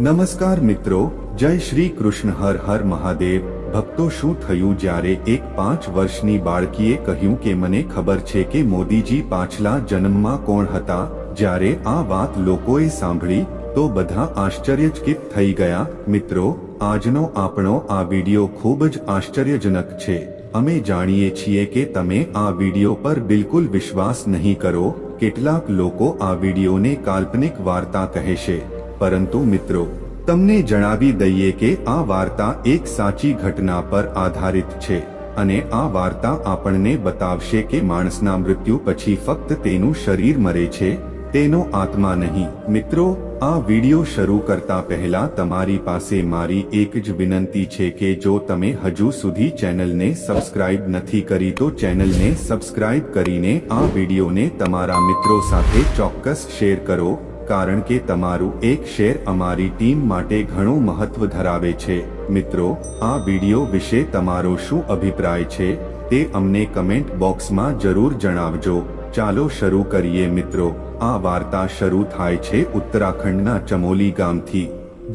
નમસ્કાર મિત્રો, જય શ્રી કૃષ્ણ, હર હર મહાદેવ. ભક્તો શું થયું જ્યારે એક પાંચ વર્ષની બાળકીએ કહ્યું કે મને ખબર છે કે મોદીજી પાછલા જન્મમાં કોણ હતા? જ્યારે આ વાત લોકોએ સાંભળી, તો બધા આશ્ચર્યચકિત થઈ ગયા. મિત્રો, આજનો આપણો આ વિડિયો ખૂબ જ આશ્ચર્યજનક છે. અમે જાણીએ છીએ કે તમે આ વિડિયો પર બિલકુલ વિશ્વાસ નહીં કરો. કેટલાક લોકો આ વિડિયોને કાલ્પનિક વાર્તા કહેશે. પરંતુ મિત્રો, તમને જણાવી દઈએ કે આ વાર્તા એક સાચી ઘટના પર આધારિત છે અને આ વાર્તા આપણને બતાવશે કે માણસના મૃત્યુ પછી ફક્ત તેનું શરીર મરે છે, તેનો આત્મા નહીં. મિત્રો, આ વિડિયો શરૂ કરતા પહેલા તમારી પાસે મારી એક જ વિનંતી છે કે જો તમે હજુ સુધી ચેનલને સબસ્ક્રાઇબ નથી કરી તો ચેનલને સબસ્ક્રાઇબ કરીને આ વિડિયોને તમારા મિત્રો સાથે ચોક્કસ શેર કરો કારણ કે તમારું એક શેર અમારી ટીમ માટે ઘણું મહત્વ ધરાવે છે. મિત્રો, આ વીડિયો વિશે તમારો શું અભિપ્રાય છે તે અમને કમેન્ટ બોક્સમાં જરૂર જણાવજો. ચાલો શરૂ કરીએ મિત્રો. આ વાર્તા શરૂ થાય છે ઉત્તરાખંડના ચમોલી ગામથી.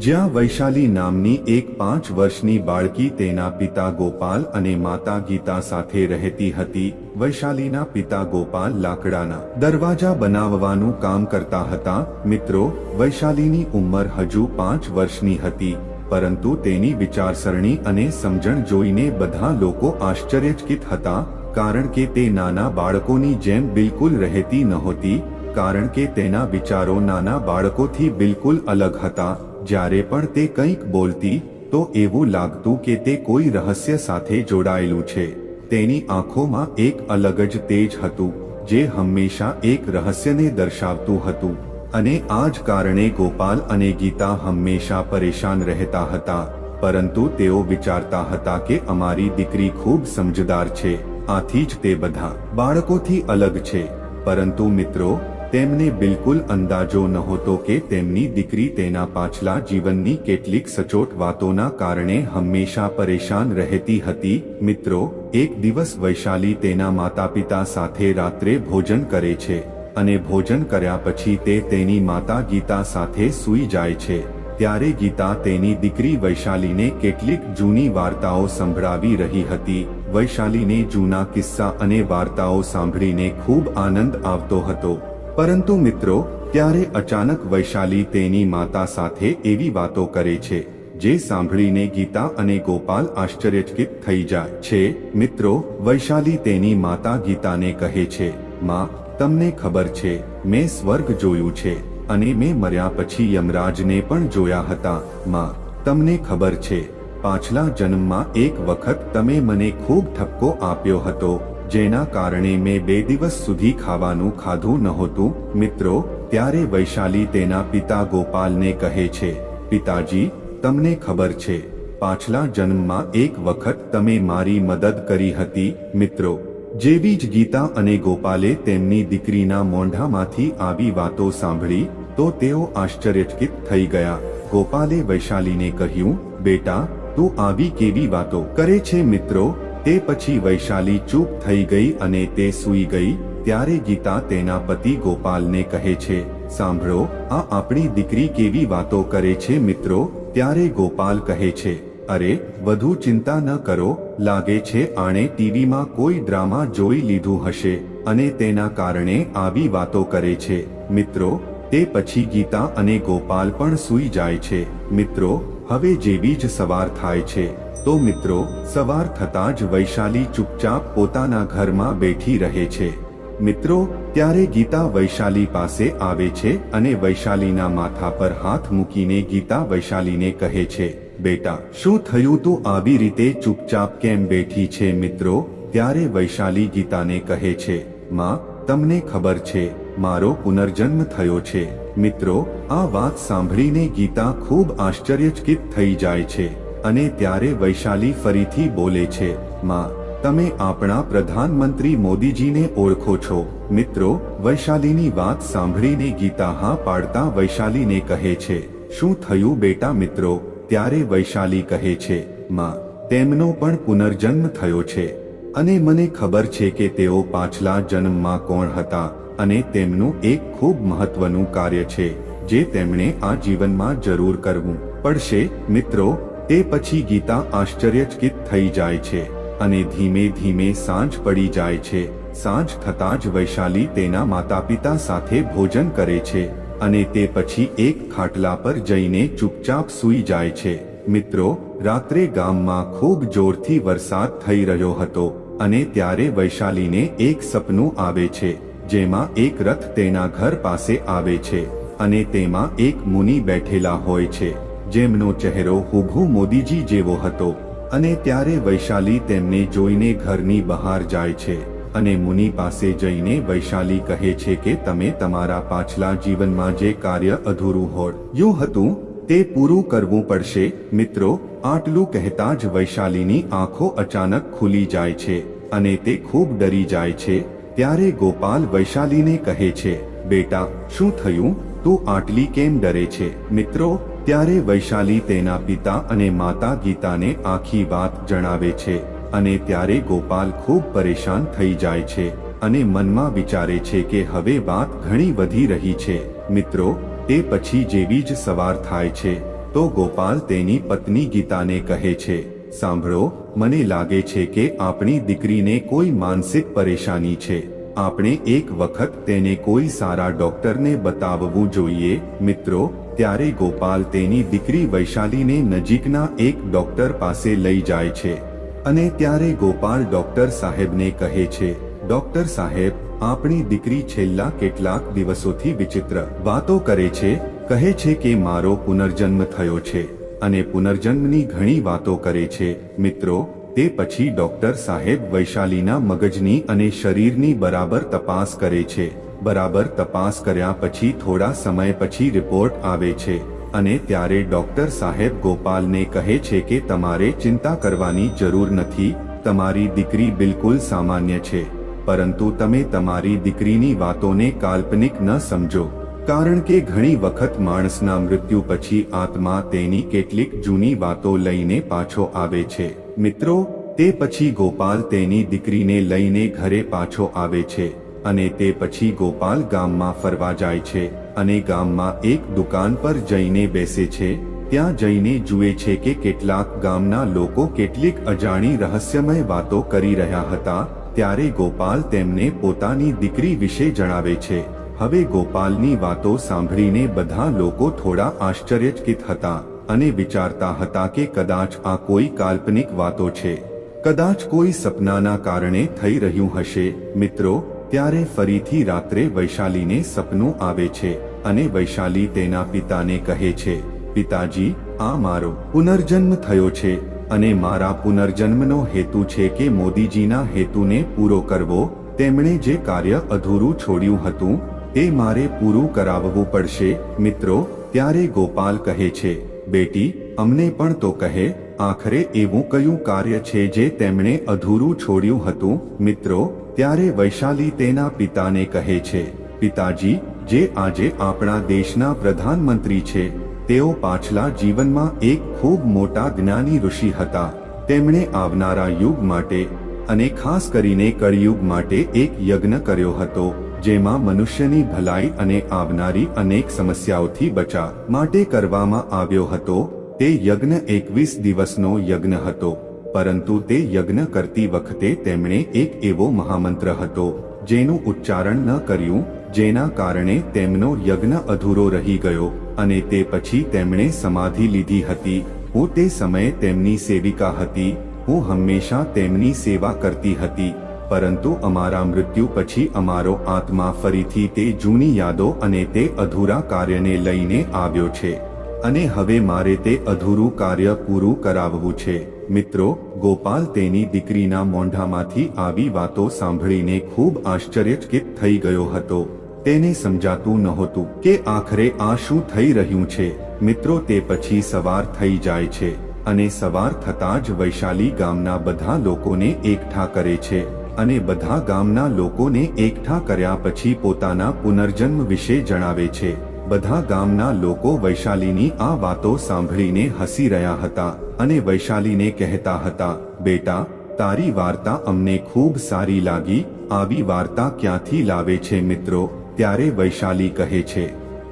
જ્યાં વૈશાલી નામની એક પાંચ વર્ષની બાળકી તેના પિતા ગોપાલ અને માતા ગીતા સાથે રહેતી હતી. વૈશાલીના પિતા ગોપાલ લાકડાના દરવાજા બનાવવાનું કામ કરતા હતા. મિત્રો, વૈશાલીની ઉંમર હજુ પાંચ વર્ષની હતી, પરંતુ તેની વિચારસરણી અને સમજણ જોઈને બધા લોકો આશ્ચર્યચકિત હતા, કારણ કે તે નાના બાળકોની જેમ બિલકુલ રહેતી નહોતી, કારણ કે તેના વિચારો નાના બાળકોથી બિલકુલ અલગ હતા. જ્યારે પણ તે કંઈક બોલતી, તો એવું લાગતું કે તે કોઈ રહસ્ય સાથે જોડાયેલું છે. તેની આંખોમાં એક અલગ જ તેજ હતું, જે હંમેશા એક રહસ્યને દર્શાવતું હતું. અને આ જ કારણે ગોપાલ અને ગીતા હંમેશા પરેશાન રહેતા હતા. પરંતુ તેઓ વિચારતા હતા કે અમારી દીકરી ખૂબ સમજદાર છે. આથી જ તે બધા બાળકોથી અલગ છે. પરંતુ મિત્રો તેમને બિલકુલ અંદાજો નહોતો કે તેમની દીકરી તેના પાછલા જીવનની કેટલીક સચોટ વાતોના કારણે હંમેશા પરેશાન રહેતી હતી. મિત્રો, એક દિવસ વૈશાલી તેના માતા પિતા સાથે રાત્રે ભોજન કરે છે અને ભોજન કર્યા પછી તે તેની માતા ગીતા સાથે સૂઈ જાય છે. ત્યારે ગીતા તેની દીકરી વૈશાલીને કેટલીક જૂની વાર્તાઓ સંભળાવી રહી હતી. વૈશાલીને જૂના કિસ્સા અને વાર્તાઓ સાંભળીને ખૂબ આનંદ આવતો હતો. પરંતુ મિત્રો, ત્યારે અચાનક વૈશાલી તેની માતા સાથે એવી વાતો કરે છે, જે સાંભળીને ગીતા અને ગોપાલ આશ્ચર્યચકિત થઈ જાય છે. મિત્રો, વૈશાલી તેની માતા ગીતાને કહે છે, માં, તમને ખબર છે, મેં સ્વર્ગ જોયું છે, અને મેં મર્યા પછી યમરાજને પણ જોયા હતા. માં, તમને ખબર છે, પાછલા જન્મમાં એક વખત તમે મને ખૂબ ઠપકો આપ્યો હતો જેના કારણે મેં બે દિવસ સુધી ખાવાનું ખાધું નહોતું. મિત્રો, ત્યારે વૈશાલી તેના પિતા ગોપાલને કહે છે, પિતાજી, તમને ખબર છે, પાછલા જન્મમાં એક વખત તમે મારી મદદ કરી હતી. મિત્રો, જેવી જ ગીતા અને ગોપાલે તેમની દીકરીના મોંઢામાંથી આવી વાતો સાંભળી, તો તેઓ આશ્ચર્યચકિત થઈ ગયા. ગોપાલે વૈશાલીને કહ્યું, બેટા, તું આવી કેવી વાતો કરે છે? મિત્રો તે પછી વૈશાલી ચૂપ થઈ ગઈ અને તે સૂઈ ગઈ, ત્યારે ગીતા તેના પતિ ગોપાલને કહે છે, સાંભળો, આ આપણી દીકરી કેવી વાતો કરે છે મિત્રો, ત્યારે ગોપાલ કહે છે, અરે, વધુ ચિંતા ન કરો, લાગે છે આણે ટીવીમાં કોઈ ડ્રામા જોઈ લીધું હશે અને તેના કારણે આવી વાતો કરે છે, મિત્રો તે પછી ગીતા અને ગોપાલ પણ સૂઈ જાય છે. મિત્રો, હવે જેવી જ સવાર થાય છે. તો મિત્રો, સવાર થતાં જ વૈશાલી ચૂપચાપ પોતાના ઘરમાં બેઠી રહે છે. મિત્રો, ત્યારે ગીતા વૈશાલી પાસે આવે છે અને વૈશાલીના માથા પર હાથ મૂકીને ગીતા વૈશાલીને કહે છે, બેટા, શું થયું તું આવી રીતે ચૂપચાપ કેમ બેઠી છે? મિત્રો, ત્યારે વૈશાલી ગીતાને કહે છે, માં, તમને ખબર છે મારો પુનર્જન્મ થયો છે. મિત્રો, આ વાત સાંભળીને ગીતા ખૂબ આશ્ચર્યચકિત થઈ જાય છે અને ત્યારે વૈશાલી ફરીથી બોલે છે, માં, તમે આપણા પ્રધાનમંત્રી મોદીજીને ઓળખો છો. મિત્રો, વૈશાલીની વાત સાંભળીને ગીતા હા પાડતા વૈશાલીને કહે છે, શું થયું બેટા મિત્રો? ત્યારે વૈશાલી કહે છે, માં, તેમનો પણ પુનર્જન્મ થયો છે. અને મને ખબર છે કે તેઓ પાછલા જન્મમાં કોણ હતા અને તેમનું એક ખૂબ મહત્વનું કાર્ય છે, જે તેમણે આ જીવનમાં જરૂર કરવું પડશે. મિત્રો, તે પછી ગીતા આશ્ચર્યચકિત થઈ જાય છે અને ધીમે ધીમે સાંજ પડી જાય છે. સાંજ થતાં જ વૈશાલી તેના માતા પિતા સાથે ભોજન કરે છે અને તે પછી એક ખાટલા પર જઈને ચૂપચાપ સૂઈ જાય છે. મિત્રો, રાત્રે ગામમાં ખૂબ જોરથી વરસાદ થઈ રહ્યો હતો અને ત્યારે વૈશાલીને એક સપનું આવે છે, જેમાં એક રથ તેના ઘર પાસે આવે છે અને તેમાં એક મુનિ બેઠેલા હોય છે, જેમનો ચહેરો હુભુ મોદીજી જેવો હતો. અને ત્યારે વૈશાલી તેમને જોઈને ઘરની બહાર જાય છે અને મુનિ પાસે જઈને વૈશાલી કહે છે કે તમે તમારા પાછલા જીવનમાં જે કાર્ય અધૂરું હોયું હતું તે પૂરું કરવું પડશે. મિત્રો, આટલું કહેતા જ વૈશાલીની આંખો અચાનક ખુલી જાય છે અને તે ખૂબ ડરી જાય છે. ત્યારે ગોપાલ વૈશાલીને કહે છે, બેટા, શું થયું? તું આટલી કેમ ડરે છે? મિત્રો, ત્યારે વૈશાલી તેના પિતા અને માતા ગીતાને આખી વાત જણાવે છે અને ત્યારે ગોપાલ ખૂબ પરેશાન થઈ જાય છે અને મનમાં વિચારે છે કે હવે વાત ઘણી વધી રહી છે. મિત્રો તે પછી જેવી જ સવાર થાય છે, તો ગોપાલ તેની પત્ની ગીતાને કહે છે, સાંભળો, મને લાગે છે કે આપણી દીકરીને કોઈ માનસિક પરેશાની છે. આપણે એક વખત તેને કોઈ સારા ડોક્ટરને બતાવવું જોઈએ. મિત્રો, ત્યારે ગોપાલ તેની દીકરી વૈશાલીને નજીકના એક ડોક્ટર પાસે લઈ જાય છે. અને ત્યારે ગોપાલ ડોક્ટર સાહેબને કહે છે, ડોક્ટર સાહેબ આપણી દીકરી છેલ્લા કેટલાક દિવસોથી વિચિત્ર વાતો કરે છે, કહે છે કે મારો પુનર્જન્મ થયો છે અને પુનર્જન્મની ઘણી વાતો કરે છે. મિત્રો, તે પછી ડોક્ટર સાહેબ વૈશાલીના મગજની અને શરીરની બરાબર તપાસ કરે છે. બરાબર તપાસ કર્યા પછી થોડા સમય પછી રિપોર્ટ આવે છે અને ત્યારે ડોક્ટર સાહેબ ગોપાલને કહે છે કે તમારે ચિંતા કરવાની જરૂર નથી, તમારી દીકરી બિલકુલ સામાન્ય છે. પરંતુ તમે તમારી દીકરીની વાતોને કાલ્પનિક ન સમજો, કારણ કે ઘણી વખત માણસના મૃત્યુ પછી આત્મા તેની કેટલીક જૂની વાતો લઈને પાછો આવે છે. મિત્રો, તે પછી ગોપાલ તેની દીકરીને લઈને ઘરે પાછો આવે છે અને તે પછી ગોપાલ ગામમાં ફરવા જાય છે અને ગામમાં એક દુકાન પર જઈને બેસે છે. ત્યાં જઈને જુએ છે કે કેટલાક ગામના લોકો કેટલીક અજાણી રહસ્યમય વાતો કરી રહ્યા હતા ત્યારે ગોપાલ તેમને પોતાની દીકરી વિશે જણાવે છે. હવે ગોપાલની વાતો સાંભળીને બધા લોકો થોડા આશ્ચર્યચકિત હતા અને વિચારતા હતા કે કદાચ આ કોઈ કાલ્પનિક વાતો છે. કદાચ કોઈ સપનાના કારણે થઈ રહ્યું હશે. મિત્રો, ત્યારે ફરીથી રાત્રે વૈશાલીને સપનું આવે છે અને વૈશાલી તેના પિતાને કહે છે, પિતાજી, આ મારો પુનર્જન્મ થયો છે. અને મારા પુનર્જન્મનો હેતુ છે કે મોદીજીના હેતુને પૂરો કરવો. તેમણે જે કાર્ય અધૂરું છોડ્યું હતું, તે મારે પૂરું કરાવવું પડશે. મિત્રો, ત્યારે ગોપાલ કહે છે, બેટી, અમને પણ તો કહે, આખરે એવું કયું કાર્ય છે જે તેમણે અધૂરું છોડ્યું હતું? મિત્રો, ત્યારે વૈશાલી તેના પિતાને કહે છે, પિતાજી, જે આજે આપણા દેશના પ્રધાનમંત્રી છે તેઓ પાછલા જીવનમાં એક ખૂબ મોટા જ્ઞાની ઋષિ હતા. તેમણે આવનારા યુગ માટે, અને ખાસ કરીને કળિયુગ માટે એક યજ્ઞ કર્યો હતો, જેમાં મનુષ્યની ભલાઈ અને આવનારી અનેક સમસ્યાઓથી બચા માટે કરવામાં આવ્યો હતો. તે યજ્ઞ એકવીસ દિવસનો યજ્ઞ હતો, પરંતુ તે યજ્ઞ કરતી વખતે તેમણે એક એવો મહામંત્ર હતો, જેનું ઉચ્ચારણ ન કર્યું જેના કારણે તેમનો યજ્ઞ અધૂરો રહી ગયો અને તે પછી તેમણે સમાધિ લીધી હતી. હું તે સમયે તેમની સેવિકા હતી. હું હંમેશા તેમની સેવા કરતી હતી. પરંતુ અમારા મૃત્યુ પછી અમારો આત્મા ફરીથી તે જૂની યાદો અને તે અધૂરા કાર્યને લઈને આવ્યો છે. અને હવે મારે તે અધૂરું કાર્ય પૂરું કરાવવું છે. મિત્રો, ગોપાલ તેની દીકરીના મોંઢામાંથી આવી વાતો સાંભળીને ખૂબ આશ્ચર્યચકિત થઈ ગયો હતો. તેને સમજાતું નહોતું કે આખરે આ શું થઈ રહ્યું છે. મિત્રો, તે પછી સવાર થઈ જાય છે અને સવાર થતાં જ વૈશાલી ગામના બધા લોકોને એકઠા કરે છે અને બધા ગામના લોકોને એકઠા કર્યા પછી પોતાના પુનર્જન્મ વિશે જણાવે છે. બધા ગામના લોકો વૈશાલીની આ વાતો સાંભળીને હસી રહ્યા હતા અને વૈશાલીને કહેતા હતા, બેટા, તારી વાર્તા અમને ખૂબ સારી લાગી, આવી વાર્તા ક્યાંથી લાવે છે મિત્રો? ત્યારે વૈશાલી કહે છે,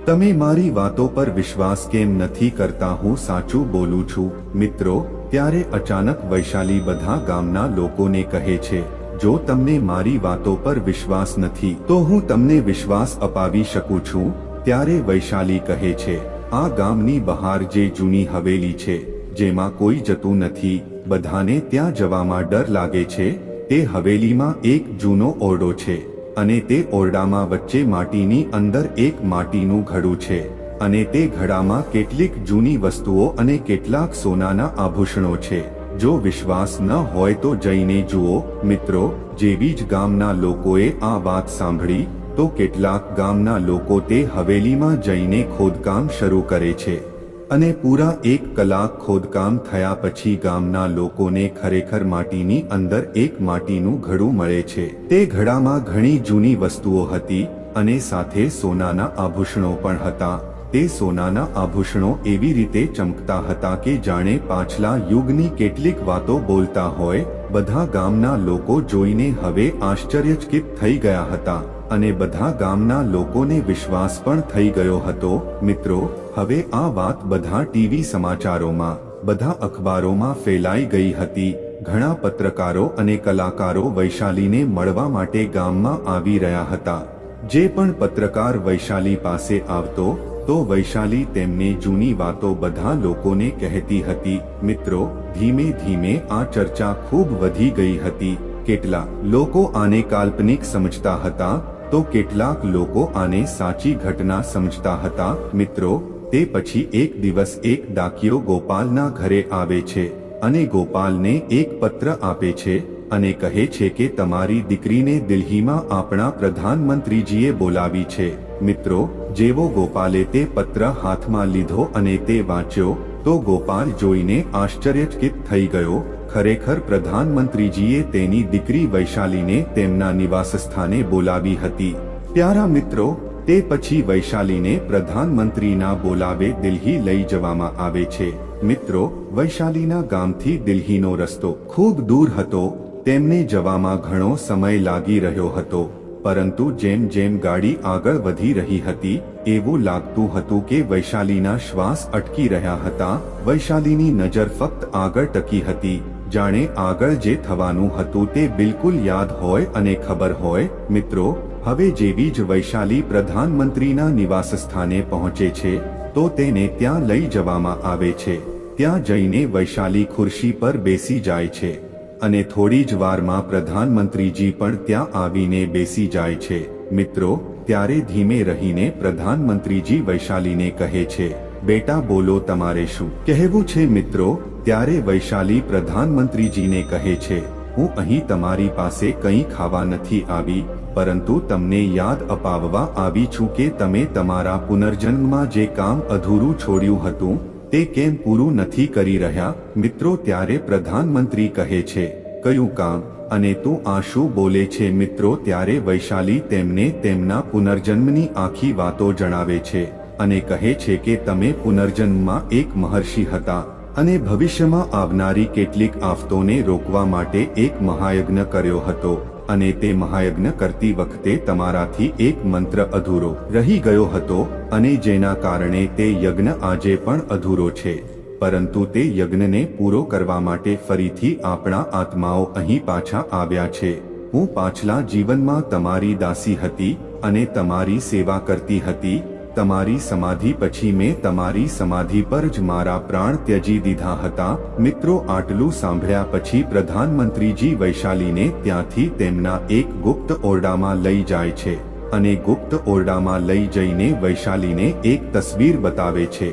તમે મારી વાતો પર વિશ્વાસ કેમ નથી કરતા? હું સાચું બોલું છું. મિત્રો, ત્યારે અચાનક વૈશાલી બધા ગામના લોકોને કહે છે, જો તમને મારી વાતો પર વિશ્વાસ નથી, તો હું તમને વિશ્વાસ અપાવી શકું છું. ત્યારે વૈશાલી કહે છે, આ ગામની બહાર જે જૂની હવેલી છે, જેમાં કોઈ જતું નથી, બધાને ત્યાં જવામાં ડર લાગે છે, તે હવેલીમાં એક જૂનો ઓરડો છે. અને તે ઓરડામાં વચ્ચે માટીની અંદર એક માટીનું ઘડું છે. અને તે ઘડામાં કેટલીક જૂની વસ્તુઓ અને કેટલાક સોનાના આભૂષણો છે. જો વિશ્વાસ ન હોય તો જઈને જુઓ, મિત્રો, જેવી જ ગામના લોકોએ આ વાત સાંભળી, તો કેટલાક ગામના લોકો તે હવેલીમાં જઈને ખોદકામ શરૂ કરે છે. અને પૂરા એક કલાક ખોદકામ થયા પછી ગામના લોકોને ખરેખર માટીની અંદર એક માટીનું ઘડું મળે છે. તે ઘડામાં ઘણી જૂની વસ્તુઓ હતી અને સાથે સોનાના આભૂષણો પણ હતા. તે સોનાના આભૂષણો એવી રીતે ચમકતા હતા કે જાણે પાછલા યુગની કેટલીક વાતો બોલતા હોય, બધા ગામના લોકો જોઈને હવે આશ્ચર્યચકિત થઈ ગયા હતા અને બધા ગામના લોકોને વિશ્વાસ પણ થઈ ગયો હતો. મિત્રો, હવે આ વાત બધા ટીવી સમાચારોમાં, બધા અખબારોમાં ફેલાઈ ગઈ હતી. ઘણા પત્રકારો અને કલાકારો વૈશાલીને મળવા માટે ગામમાં આવી રહ્યા હતા. જે પણ પત્રકાર વૈશાલી પાસે આવતો તો વૈશાલી તેમને જૂની વાતો બધા લોકોને કહેતી હતી, મિત્રો, ધીમે ધીમે આ ચર્ચા ખૂબ વધી ગઈ હતી. કેટલા લોકો આને કાલ્પનિક સમજતા હતા? તો કેટલાક લોકો આને સાચી ઘટના સમજતા હતા. મિત્રો, તે પછી એક દિવસ એક ડાકીયો ગોપાલના ઘરે આવે છે અને ગોપાલને એક પત્ર આપે છે અને કહે છે કે તમારી દીકરીને દિલ્હીમાં આપણા પ્રધાનમંત્રીજીએ બોલાવી છે. મિત્રો, જેવો ગોપાલે તે પત્ર હાથમાં લીધો અને તે વાંચ્યો, તો ગોપાલ જોઈને આશ્ચર્યચકિત થઈ ગયો. ખરેખર પ્રધાનમંત્રીજીએ તેની દીકરી વૈશાલીને તેમના નિવાસસ્થાને બોલાવી હતી. પ્યારા મિત્રો, તે પછી વૈશાલીને પ્રધાનમંત્રીના બોલાવે દિલ્હી લઈ જવામાં આવે છે. મિત્રો, વૈશાલીના ગામથી દિલ્હીનો રસ્તો ખૂબ દૂર હતો. તેમને જવામાં ઘણો સમય લાગી રહ્યો હતો. પરંતુ જેમ જેમ ગાડી આગળ વધી રહી હતી, એવું લાગતું હતું કે વૈશાલીના શ્વાસ અટકી રહ્યા હતા. વૈશાલીની નજર ફક્ત આગળ ટકી હતી. જાણે આગળ જે થવાનું હતું તે બિલકુલ યાદ હોય અને ખબર હોય. મિત્રો, હવે જેવી જ વૈશાલી પ્રધાનમંત્રીના નિવાસ સ્થાને પહોંચે છે, તો તેને ત્યાં લઈ જવામાં આવે છે. ત્યાં જઈને વૈશાલી ખુરશી પર બેસી જાય છે. અને થોડી જ વારમાં પ્રધાનમંત્રીજી પણ ત્યાં આવીને બેસી જાય છે. મિત્રો, ત્યારે ધીમે રહીને પ્રધાનમંત્રીજી વૈશાલીને કહે છે, બેટા, બોલો તમારે શું કહેવું છે? મિત્રો, ત્યારે વૈશાલી પ્રધાનમંત્રીજીને કહે છે, હું અહીં તમારી પાસે કંઈ ખાવા નથી આવી, પરંતુ તમને યાદ અપાવવા આવી છું કે તમે તમારા પુનર્જન્મમાં જે કામ અધૂરું છોડ્યું હતું તે કેમ પૂરું નથી કરી રહ્યા? મિત્રો ત્યારે પ્રધાનમંત્રી કહે છે, કયું કામ? અને તું આ શું બોલે છે, મિત્રો ત્યારે વૈશાલી તેમને તેમના પુનર્જન્મની આખી વાતો જણાવે છે અને કહે છે કે તમે પુનર્જન્મમાં એક મહર્ષિ હતા અને ભવિષ્યમાં આવનારી કેટલીક આફતોને રોકવા માટે એક મહાયજ્ઞ કર્યો હતો. અને તે મહાયજ્ઞ કરતી વખતે તમારાથી એક મંત્ર અધૂરો રહી ગયો હતો અને જેના કારણે તે યજ્ઞ આજે પણ અધૂરો છે. પરંતુ તે યજ્ઞને પૂરો કરવા માટે ફરીથી આપણા આત્માઓ અહીં પાછા આવ્યા છે. હું પાછલા જીવનમાં તમારી દાસી હતી અને તમારી સેવા કરતી હતી તમારી સમાધિ પછી મેં તમારી સમાધિ પર જ મારા પ્રાણ ત્યજી દીધા હતા. મિત્રો, આટલું સાંભળ્યા પછી પ્રધાનમંત્રીજી વૈશાલીને ત્યાંથી તેમના એક ગુપ્ત ઓરડામાં લઈ જાય છે અને ગુપ્ત ઓરડામાં લઈ જઈને વૈશાલીને એક તસવીર બતાવે છે.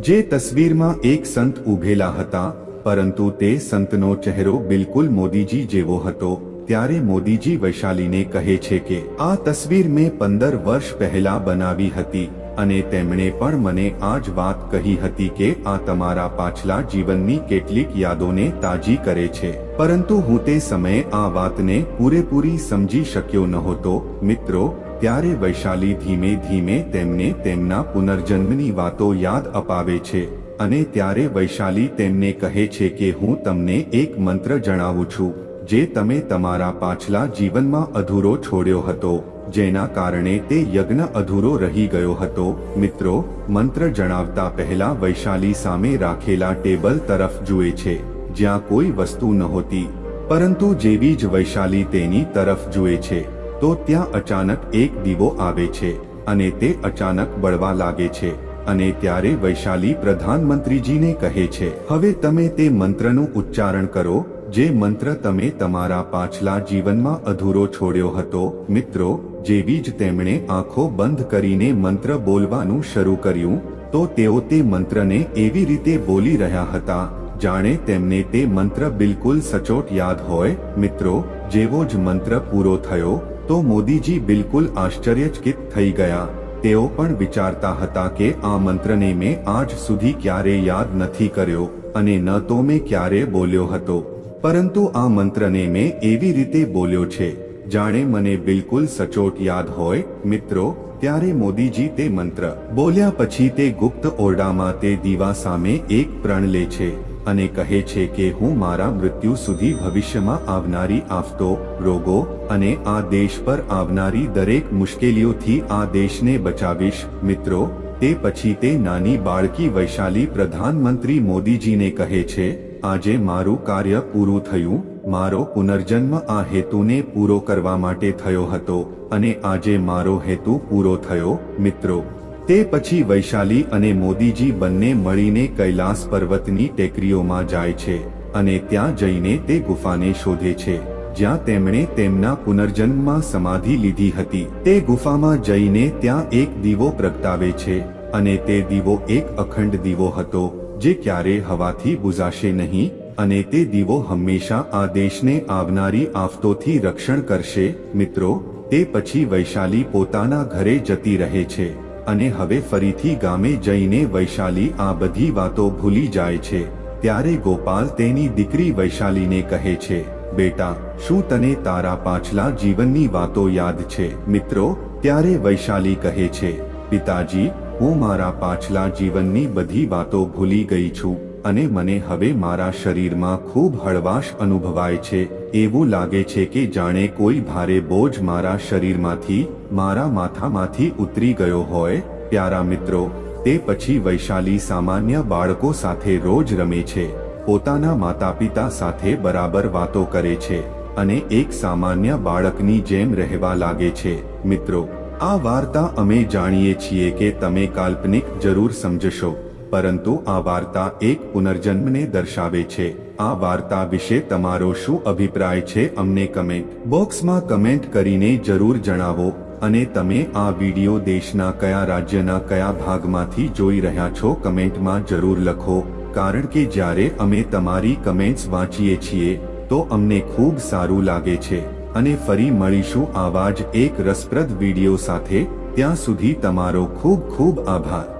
જે તસવીરમાં એક સંત ઉભેલા હતા, પરંતુ તે સંતનો ચહેરો બિલકુલ મોદીજી જેવો હતો. ત્યારે મોદીજી વૈશાલીને કહે છે કે, આ તસવીર મેં પંદર વર્ષ પહેલા બનાવી હતી. અને તેમણે પણ મને આ જ વાત કહી હતી કે આ તમારા પાછલા જીવનની કેટલીક યાદોને તાજી કરે છે. પરંતુ હું તે સમયે આ વાતને પૂરેપૂરી સમજી શક્યો નહોતો. મિત્રો, ત્યારે વૈશાલી ધીમે ધીમે તેમને તેમના પુનર્જન્મની વાતો યાદ અપાવે છે અને ત્યારે વૈશાલી તેમને કહે છે કે હું તમને એક મંત્ર જણાવું છું, જે તમે તમારા પાછલા જીવનમાં અધૂરો છોડ્યો હતો. જેના કારણે તે યજ્ઞ અધૂરો રહી ગયો હતો. મિત્રો, મંત્ર જણાવતા પહેલા વૈશાલી સામે રાખેલા ટેબલ તરફ જુએ છે, જ્યાં કોઈ વસ્તુ નહોતી. પરંતુ જેવી જ વૈશાલી તેની તરફ જુએ છે, તો ત્યાં અચાનક એક દીવો આવે છે અને તે અચાનક બળવા લાગે છે અને ત્યારે વૈશાલી પ્રધાનમંત્રીજીને કહે છે, હવે તમે તે મંત્રનું ઉચ્ચારણ કરો જે મંત્ર તમે તમારા પાછલા જીવનમાં અધૂરો છોડ્યો હતો, મિત્રો, જેવી જ તેમણે આંખો બંધ કરીને મંત્ર બોલવાનું શરૂ કર્યું, તો તેઓ તે મંત્રને એવી રીતે બોલી રહ્યા હતા, જાણે તેમને તે મંત્ર બિલકુલ સચોટ યાદ હોય, મિત્રો, જેવો જ મંત્ર પૂરો થયો, તો મોદીજી બિલકુલ આશ્ચર્યચકિત થઈ ગયા, તેઓ પણ વિચારતા હતા કે આ મંત્રને મેં આજ સુધી ક્યારે યાદ નથી કર્યો, અને ન તો મેં ક્યારે બોલ્યો હતો. પરંતુ આ મંત્રને મેં એવી રીતે બોલ્યો છે, જાણે મને બિલકુલ સચોટ યાદ હોય, મિત્રો, ત્યારે મોદીજી તે મંત્ર બોલ્યા પછી તે ગુપ્ત ઓરડામાં તે દીવા સામે એક પ્રણ લે છે અને કહે છે કે હું મારા મૃત્યુ સુધી ભવિષ્યમાં આવનારી આફતો, રોગો અને આ દેશ પર આવનારી દરેક મુશ્કેલીઓથી આ દેશને બચાવીશ, મિત્રો, તે પછી તે નાની બાળકી વૈશાલી પ્રધાનમંત્રી મોદીજીને કહે છે આજે મારું કાર્ય પૂરું થયું, મારો પુનર્જન્મ આ હેતુને પૂરો કરવા માટે થયો હતો અને આજે મારો હેતુ પૂરો થયો, મિત્રો. તે પછી વૈશાલી અને મોદીજી બંને મળીને કૈલાસ પર્વતની ટેકરીઓમાં જાય છે અને ત્યાં જઈને તે ગુફાને શોધે છે. જ્યાં તેમણે તેમના પુનર્જન્મમાં સમાધિ લીધી હતી. તે ગુફામાં જઈને ત્યાં એક દીવો પ્રગટાવે છે અને તે દીવો એક અખંડ દીવો હતો. જે ક્યારે હવાથી બુઝાશે નહીં અને તે દીવો હંમેશા આ દેશને આવનારી આફતોથી રક્ષણ કરશે, મિત્રો, તે પછી વૈશાલી પોતાના ઘરે જતી રહે છે અને હવે ફરીથી ગામે જઈને વૈશાલી આ બધી વાતો ભૂલી જાય છે. ત્યારે ગોપાલ તેની દીકરી વૈશાલીને કહે છે, બેટા, શું તને તારા પાછલા જીવનની વાતો યાદ છે? મિત્રો, ત્યારે વૈશાલી કહે છે, પિતાજી હું મારા પાછલા જીવનની બધી વાતો ભૂલી ગઈ છું અને મને હવે મારા શરીરમાં ખૂબ હળવાશ અનુભવાય છે, એવું લાગે છે કે જાણે કોઈ ભારે બોજ મારા શરીરમાંથી, મારા માથામાંથી ઉતરી ગયો હોય. પ્યારા મિત્રો, તે પછી વૈશાલી સામાન્ય બાળકો સાથે રોજ રમે છે, પોતાના માતા પિતા સાથે બરાબર વાતો કરે છે અને એક સામાન્ય બાળકની જેમ રહેવા લાગે છે. મિત્રો આ વાર્તા અમે જાણીએ છીએ કે તમે કાલ્પનિક જરૂર સમજશો, પરંતુ આ વાર્તા એક પુનર્જન્મને દર્શાવે છે. આ વાર્તા વિશે તમારો શું અભિપ્રાય છે અમને કમેન્ટ બોક્સમાં કમેન્ટ કરીને જરૂર જણાવો અને તમે આ વિડિયો દેશના કયા રાજ્યના કયા ભાગમાંથી જોઈ રહ્યા છો કમેન્ટમાં જરૂર લખો, કારણ કે જ્યારે અમે તમારી કમેન્ટ્સ વાંચીએ છીએ, તો અમને ખૂબ સારું લાગે છે. અને ફરી મળીશું આવા જ એક રસપ્રદ વીડિયો સાથે. ત્યાં સુધી તમારો ખૂબ ખૂબ આભાર.